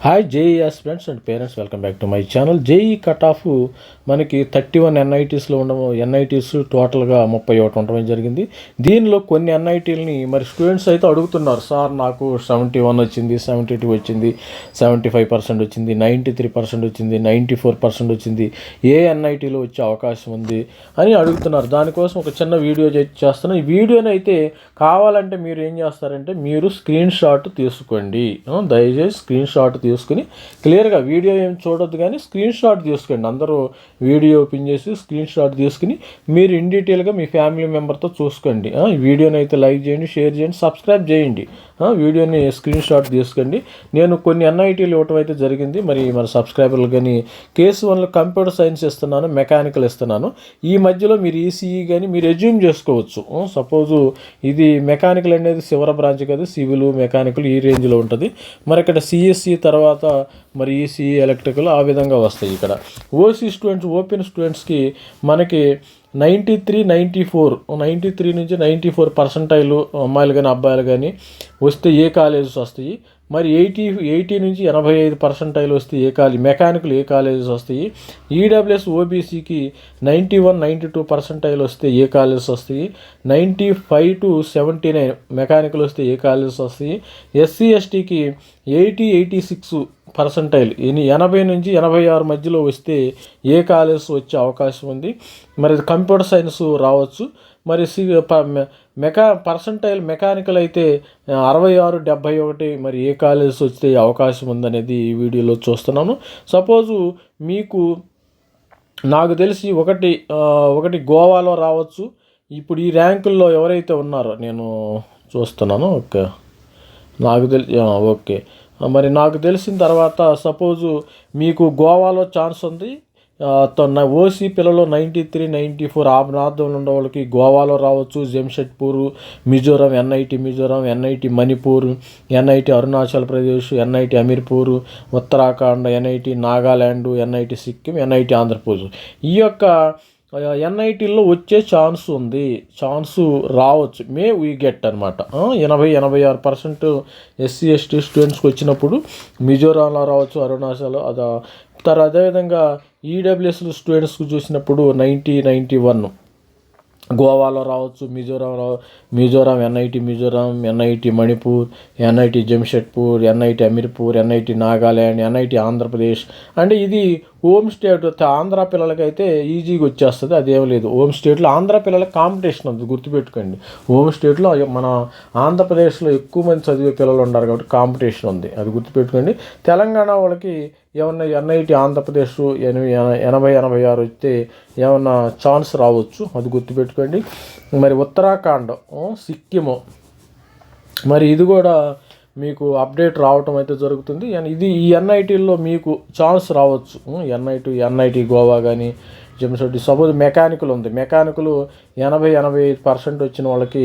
Hi JEEs friends and parents welcome back to my channel JEE cut off మనకి thirty one ఎన్ఐటీస్లో ఉండడం NITs టోటల్గా ముప్పై ఒకటి ఉండడం జరిగింది. దీనిలో కొన్ని ఎన్ఐటీలని మరి స్టూడెంట్స్ అయితే అడుగుతున్నారు. సార్ నాకు సెవెంటీ వన్ వచ్చింది సెవెంటీ టూ వచ్చింది సెవెంటీ ఫైవ్ పర్సెంట్ వచ్చింది నైంటీ త్రీ పర్సెంట్ వచ్చింది. నైంటీ ఫోర్ పర్సెంట్ వచ్చింది ఏ ఎన్ఐటీలో వచ్చే అవకాశం ఉంది? అని అడుగుతున్నారు. దానికోసం ఒక చిన్న వీడియో చేస్తున్నాను ఈ వీడియోని అయితే కావాలంటే మీరు ఏం చేస్తారంటే మీరు స్క్రీన్ షాట్ తీసుకోండి దయచేసి స్క్రీన్ షాట్ తీసుకుని క్లియర్గా వీడియో ఏం చూడొద్దు కానీ స్క్రీన్ షాట్ తీసుకోండి అందరూ వీడియో ఓపెన్ చేసి స్క్రీన్ షాట్ తీసుకుని మీరు ఇన్ డీటెయిల్గా మీ ఫ్యామిలీ మెంబర్తో చూసుకోండి. వీడియోని అయితే లైక్ చేయండి షేర్ చేయండి సబ్స్క్రైబ్ చేయండి. వీడియోని స్క్రీన్ షాట్ తీసుకోండి నేను కొన్ని ఎన్ఐటీలు ఇవ్వటం అయితే జరిగింది. మరి మన సబ్స్క్రైబర్లు కానీ కేసు వన్లో కంప్యూటర్ సైన్స్ ఇస్తున్నాను మెకానికల్ ఇస్తున్నాను. ఈ మధ్యలో మీరు ఈసీఈ కానీ మీరు ఎజ్యూమ్ చేసుకోవచ్చు. సపోజు ఇది మెకానికల్ అనేది శివర బ్రాంచ్ కదా సివిల్ మెకానికల్ ఈ రేంజ్లో ఉంటుంది. మరి ఇక్కడ సిఎస్సి తర్వాత తర్వాత మరి ఈసీఈ ఎలక్ట్రికల్ ఆ విధంగా వస్తాయి ఇక్కడ. ఓసీ స్టూడెంట్స్ ఓపెన్ స్టూడెంట్స్కి మనకి ninety three ninety four ninety three నుంచి నైంటీ ఫోర్ పర్సంటైలు అమ్మాయిలు కానీ అబ్బాయిలు కానీ వస్తే ఏ కాలేజెస్ వస్తాయి? మరి ఎయిటీ ఎయిటీ నుంచి ఎనభై ఐదు పర్సెంటైల్ వస్తే ఏ కాలేజ్ మెకానికల్ ఏ కాలేజెస్ వస్తాయి? EWS ఓబీసీకి ninety one ninety two percentile వస్తే ఏ కాలేజెస్ వస్తాయి? Ninety five to seventy nine mechanical వస్తే ఏ కాలేజెస్ వస్తాయి? ఎస్సీ ఎస్టీకి ఎయిటీ ఎయిటీ సిక్స్ పర్సంటైల్. ఎని ఎనభై నుంచి ఎనభై ఆరు మధ్యలో వస్తే ఏ కాలేజ్ వచ్చే అవకాశం ఉంది? మరి కంప్యూటర్ సైన్స్ రావచ్చు. మరి సి మె- మెకా పర్సంటైల్ మెకానికల్ అయితే అరవై ఆరు డెబ్భై ఒకటి మరి ఏ కాలేజ్ వస్తే అవకాశం ఉందనేది ఈ వీడియోలో చూస్తున్నాను. సపోజు మీకు నాకు తెలిసి ఒకటి ఒకటి గోవాలో రావచ్చు. ఇప్పుడు ఈ ర్యాంకుల్లో ఎవరైతే ఉన్నారో నేను చూస్తున్నాను. ఓకే. నాకు తెలిసి ఓకే. మరి నాకు తెలిసిన తర్వాత సపోజు మీకు గోవాలో ఛాన్స్ ఉంది. ఓసీ పిల్లలు నైంటీ త్రీ నైంటీ ఫోర్ ఆ ప్రాంతంలో ఉండే వాళ్ళకి గోవాలో రావచ్చు. Jamshedpur Mizoram NIT Mizoram NIT Manipur NIT Arunachal Pradesh NIT Hamirpur Uttarakhand NIT Nagaland NIT Sikkim NIT Andhra Pradesh. ఈ యొక్క ఎన్ఐటీల్లో వచ్చే ఛాన్స్ ఉంది. ఛాన్సు రావచ్చు. మే వీ గెట్ అనమాట ఎనభై ఎనభై ఆరు పర్సెంట్ ఎస్సీ ఎస్టీ స్టూడెంట్స్కి వచ్చినప్పుడు మిజోరాంలో రావచ్చు అరుణాచల్ అదా తర్వాత అదేవిధంగా ఈడబ్ల్యూఎస్ స్టూడెంట్స్కి చూసినప్పుడు నైంటీ నైంటీ వన్ గోవాలో రావచ్చు Mizoram Mizoram NIT Mizoram NIT Manipur NIT Jamshedpur NIT Hamirpur NIT Nagaland NIT Andhra Pradesh. అంటే ఇది హోమ్ స్టేట్ ఆంధ్ర పిల్లలకైతే ఈజీగా వచ్చేస్తుంది అదేం లేదు. హోమ్ స్టేట్లో ఆంధ్ర పిల్లలకి కాంపిటీషన్ ఉంది గుర్తుపెట్టుకోండి. హోమ్ స్టేట్లో మన ఆంధ్రప్రదేశ్లో ఎక్కువ మంది చదివే పిల్లలు ఉన్నారు కాబట్టి కాంపిటీషన్ ఉంది అది గుర్తుపెట్టుకోండి. తెలంగాణ వాళ్ళకి ఏమన్నా ఎన్ఐటి ఆంధ్రప్రదేశ్ ఎనభై ఎనభై ఎనభై ఆరు వస్తే ఏమన్నా ఛాన్స్ రావచ్చు? అది గుర్తుపెట్టుకోండి. మరి ఉత్తరాఖండ్ సిక్కిము. మరి ఇది కూడా మీకు అప్డేట్ రావటం అయితే జరుగుతుంది. ఇది ఈ ఎన్ఐటీల్లో మీకు ఛాన్స్ రావచ్చు. ఎన్ఐటి ఎన్ఐటి గోవా కానీ జంషెడ్డి సపోజ్ మెకానికల్ ఉంది. మెకానికలు ఎనభై ఎనభై ఐదు పర్సెంట్ వచ్చిన వాళ్ళకి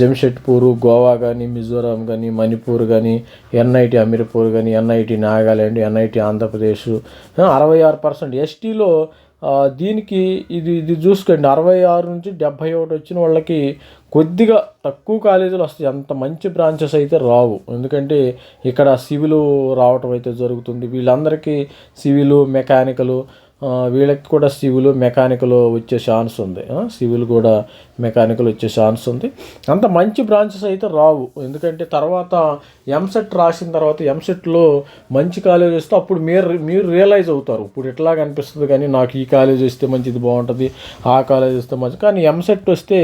జంషెడ్పూర్ గోవా కానీ మిజోరాం కానీ మణిపూర్ కానీ ఎన్ఐటి అమీర్పూర్ కానీ ఎన్ఐటి నాగాల్యాండ్ ఎన్ఐటి ఆంధ్రప్రదేశ్ అరవై ఆరు పర్సెంట్. ఎస్టీలో దీనికి ఇది ఇది చూసుకోండి. అరవై ఆరు నుంచి డెబ్భై ఒకటి వచ్చిన వాళ్ళకి కొద్దిగా తక్కువ కాలేజీలు వస్తాయి. అంత మంచి బ్రాంచెస్ అయితే రావు. ఎందుకంటే ఇక్కడ సివిలు రావటం అయితే జరుగుతుంది. వీళ్ళందరికీ సివిలు మెకానికలు వీళ్ళకి కూడా సివిల్ మెకానికల్ వచ్చే ఛాన్స్ ఉంది. సివిల్ కూడా మెకానికల్ వచ్చే ఛాన్స్ ఉంది. అంత మంచి బ్రాంచెస్ అయితే రావు. ఎందుకంటే తర్వాత ఎంసెట్ రాసిన తర్వాత ఎంసెట్లో మంచి కాలేజ్ వస్తే అప్పుడు మీరు మీరు రియలైజ్ అవుతారు. ఇప్పుడు ఎట్లా అనిపిస్తుంది కానీ నాకు ఈ కాలేజ్ వస్తే మంచిది బాగుంటుంది ఆ కాలేజ్ వస్తే మంచి కానీ ఎంసెట్ వస్తే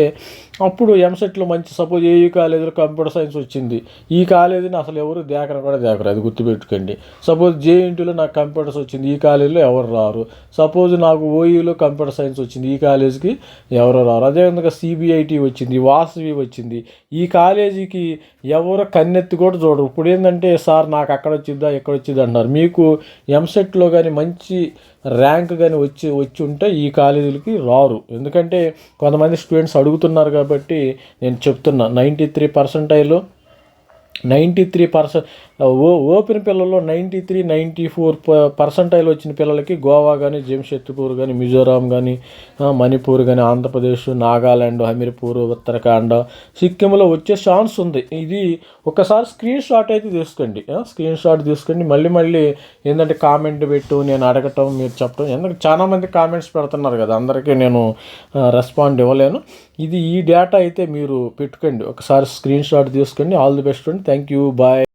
అప్పుడు ఎంసెట్లో మంచి సపోజ్ ఏ కాలేజీలో కంప్యూటర్ సైన్స్ వచ్చింది ఈ కాలేజీని అసలు ఎవరు దేకరా కూడా దేకరు. అది గుర్తుపెట్టుకోండి. సపోజ్ జేఎన్టీలో నాకు కంప్యూటర్స్ వచ్చింది ఈ కాలేజీలో ఎవరు రారు? సపోజ్ నాకు ఓయూలో కంప్యూటర్ సైన్స్ వచ్చింది ఈ కాలేజీకి ఎవరు రారు. అదేవిధంగా సిబిఐటి వచ్చింది వాసవి వచ్చింది. ఈ కాలేజీకి ఎవరు కన్నెత్తి కూడా చూడరు. ఇప్పుడు ఏంటంటే సార్ నాకు అక్కడ వచ్చిద్దా ఎక్కడ వచ్చింది అంటారు మీకు ఎంసెట్లో కానీ మంచి ర్యాంక్ కానీ వచ్చి వచ్చి ఉంటే ఈ కాలేజీలకి రారు. ఎందుకంటే కొంతమంది స్టూడెంట్స్ అడుగుతున్నారు కాబట్టి నేను చెప్తున్నా. Ninety three percentile ninety three percent ఓ ఓపెన్ పిల్లల్లో ninety three ninety four percentile వచ్చిన పిల్లలకి గోవా కానీ జంషెడ్పూర్ కానీ మిజోరాం కానీ మణిపూర్ కానీ ఆంధ్రప్రదేశ్ నాగాలాండ్ హమీర్పూర్ ఉత్తరాఖండ్ సిక్కింలో వచ్చే ఛాన్స్ ఉంది. ఇది ఒకసారి స్క్రీన్ షాట్ అయితే తీసుకోండి. స్క్రీన్ షాట్ తీసుకోండి. మళ్ళీ మళ్ళీ ఏంటంటే కామెంట్ పెట్టు నేను అడగటం మీరు చెప్పడం ఎందుకంటే చాలా మంది కామెంట్స్ పెడుతున్నారు కదా అందరికీ నేను రెస్పాండ్ ఇవ్వలేను. ఇది ఈ డేటా అయితే మీరు పెట్టుకోండి. ఒకసారి స్క్రీన్ షాట్ తీసుకోండి. ఆల్ ది బెస్ట్ అండి. Thank you. బాయ్.